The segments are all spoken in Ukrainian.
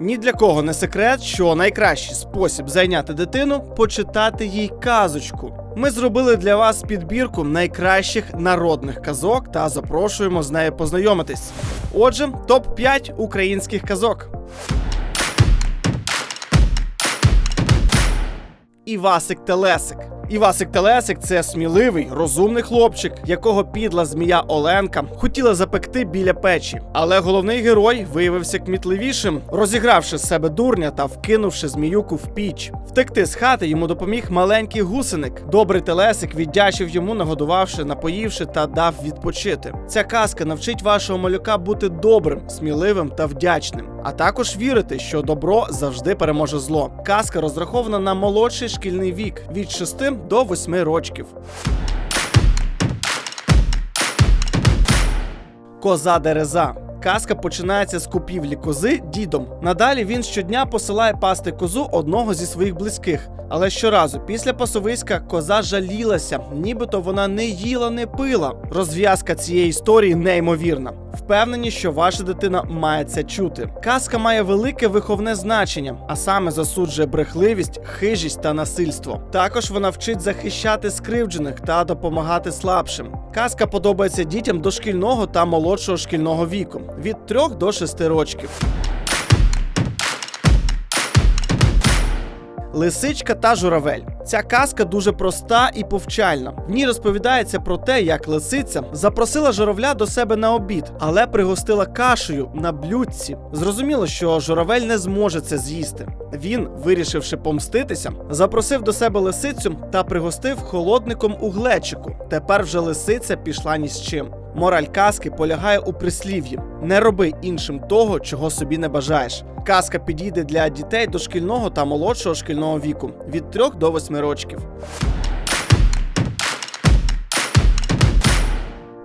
Ні для кого не секрет, що найкращий спосіб зайняти дитину почитати їй казочку. Ми зробили для вас підбірку найкращих народних казок та запрошуємо з нею познайомитись. Отже, топ 5 українських казок. Івасик Телесик. Івасик Телесик це сміливий, розумний хлопчик, якого підла змія Оленка хотіла запекти біля печі. Але головний герой виявився кмітливішим, розігравши з себе дурня та вкинувши зміюку в піч. Втекти з хати йому допоміг маленький гусеник. Добрий телесик віддячив йому, нагодувавши, напоївши та дав відпочити. Ця казка навчить вашого малюка бути добрим, сміливим та вдячним, а також вірити, що добро завжди переможе зло. Казка розрахована на молодший шкільний вік від 6 до 8 рочків. Коза Дереза. Казка починається з купівлі кози дідом. Надалі він щодня посилає пасти козу одного зі своїх близьких. Але щоразу після пасовиська коза жалілася, нібито вона не їла, не пила. Розв'язка цієї історії неймовірна. Впевнені, що ваша дитина має це чути. Казка має велике виховне значення, а саме засуджує брехливість, хижість та насильство. Також вона вчить захищати скривджених та допомагати слабшим. Казка подобається дітям дошкільного та молодшого шкільного віку від 3 до 6 років. Лисичка та журавель. Ця казка дуже проста і повчальна. В ній розповідається про те, як лисиця запросила журавля до себе на обід, але пригостила кашею на блюдці. Зрозуміло, що журавель не зможе це з'їсти. Він, вирішивши помститися, запросив до себе лисицю та пригостив холодником у глечику. Тепер вже лисиця пішла ні з чим. Мораль казки полягає у прислів'ї: не роби іншим того, чого собі не бажаєш. Казка підійде для дітей дошкільного та молодшого шкільного віку від 3 до 8 років.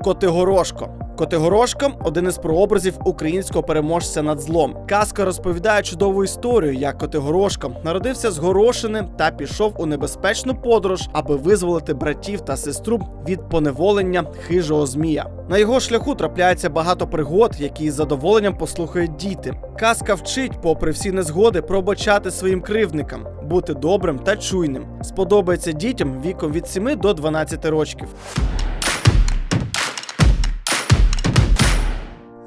Котигорошко. Котигорошко один із прообразів українського переможця над злом. Казка розповідає чудову історію, як Котигорошко народився з горошини та пішов у небезпечну подорож, аби визволити братів та сестру від поневолення хижого змія. На його шляху трапляється багато пригод, які з задоволенням послухають діти. Казка вчить, попри всі незгоди, пробачати своїм кривдникам, бути добрим та чуйним. Сподобається дітям віком від 7 до 12 років.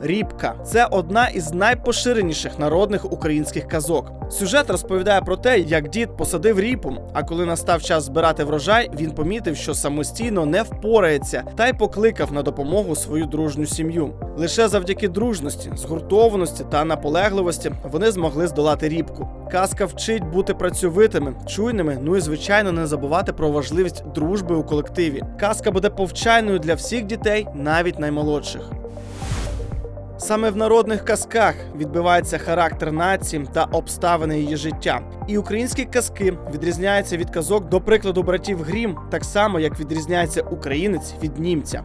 Рібка це одна із найпоширеніших народних українських казок. Сюжет розповідає про те, як дід посадив ріпу, а коли настав час збирати врожай, він помітив, що самостійно не впорається, та й покликав на допомогу свою дружню сім'ю. Лише завдяки дружності, згуртованості та наполегливості вони змогли здолати рібку. Казка вчить бути працьовитими, чуйними, ну і звичайно не забувати про важливість дружби у колективі. Казка буде повчальною для всіх дітей, навіть наймолодших. Саме в народних казках відбивається характер нації та обставини її життя. І українські казки відрізняються від казок, до прикладу, братів Грім, так само як відрізняється українець від німця.